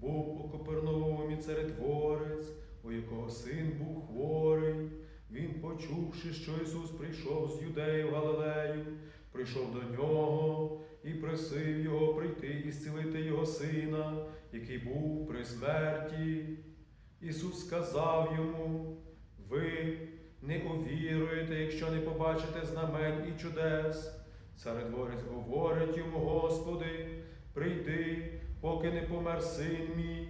Був у Коперновомі царетворець, у якого син був хворий. Він, почувши, що Ісус прийшов з юдеї в Галилею, прийшов до нього і просив Його прийти і зцілити Його сина, який був при смерті. Ісус сказав йому: Ви не увіруєте, якщо не побачите знамень і чудес. Царедворець говорить йому, Господи, прийди поки не помер син мій.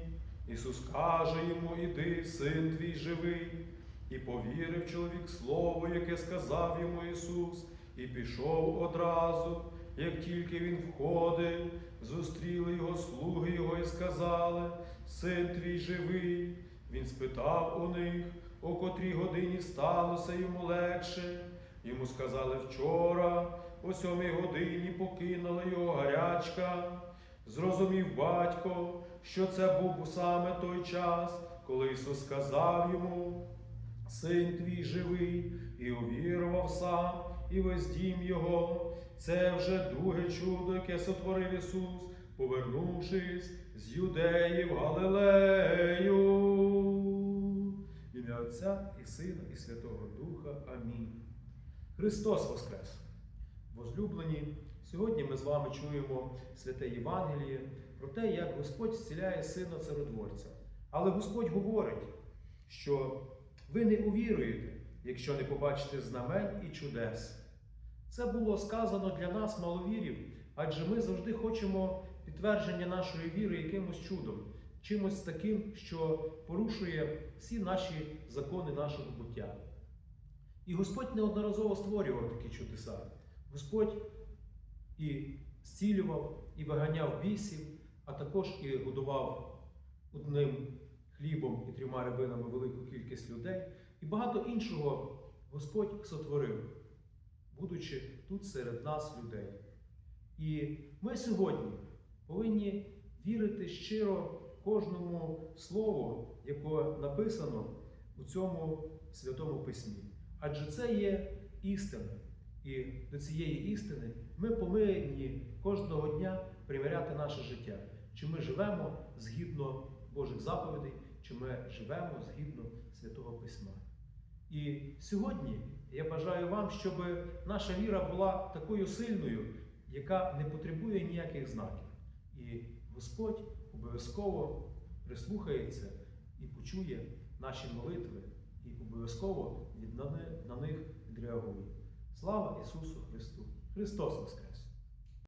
Ісус каже йому, іди, син твій живий. І повірив чоловік слово, яке сказав йому Ісус, і пішов одразу, як тільки він входив, зустріли його слуги його і сказали, син твій живий. Він спитав у них, о котрій годині сталося йому легше. Йому сказали вчора, о сьомій годині покинула його гарячка. Зрозумів батько, що це був саме той час, коли Ісус сказав йому, Син твій живий, і увірував сам, і весь дім його. Це вже друге чудо, яке сотворив Ісус, повернувшись з Юдеї в Галилею. Ім'я Отця і Сина, і Святого Духа. Амінь. Христос Воскрес! Возлюблені, сьогодні ми з вами чуємо святе Євангеліє про те, як Господь зціляє сина цародворця. Але Господь говорить, що ви не увіруєте, якщо не побачите знамень і чудес. Це було сказано для нас, маловірів, адже ми завжди хочемо підтвердження нашої віри якимось чудом, чимось таким, що порушує всі наші закони нашого буття. І Господь неодноразово створював такі чудеса. Господь і зцілював, і виганяв бісів, а також і годував одним хлібом і трьома рибинами велику кількість людей. І багато іншого Господь сотворив, будучи тут серед нас людей. І ми сьогодні повинні вірити щиро кожному слову, яке написано у цьому святому письмі. Адже це є істина. І до цієї істини ми повинні кожного дня приміряти наше життя. Чи ми живемо згідно Божих заповідей, чи ми живемо згідно Святого Письма. І сьогодні я бажаю вам, щоб наша віра була такою сильною, яка не потребує ніяких знаків. І Господь обов'язково прислухається і почує наші молитви, і обов'язково на них відреагує. Слава Ісусу Христу! Христос Воскрес!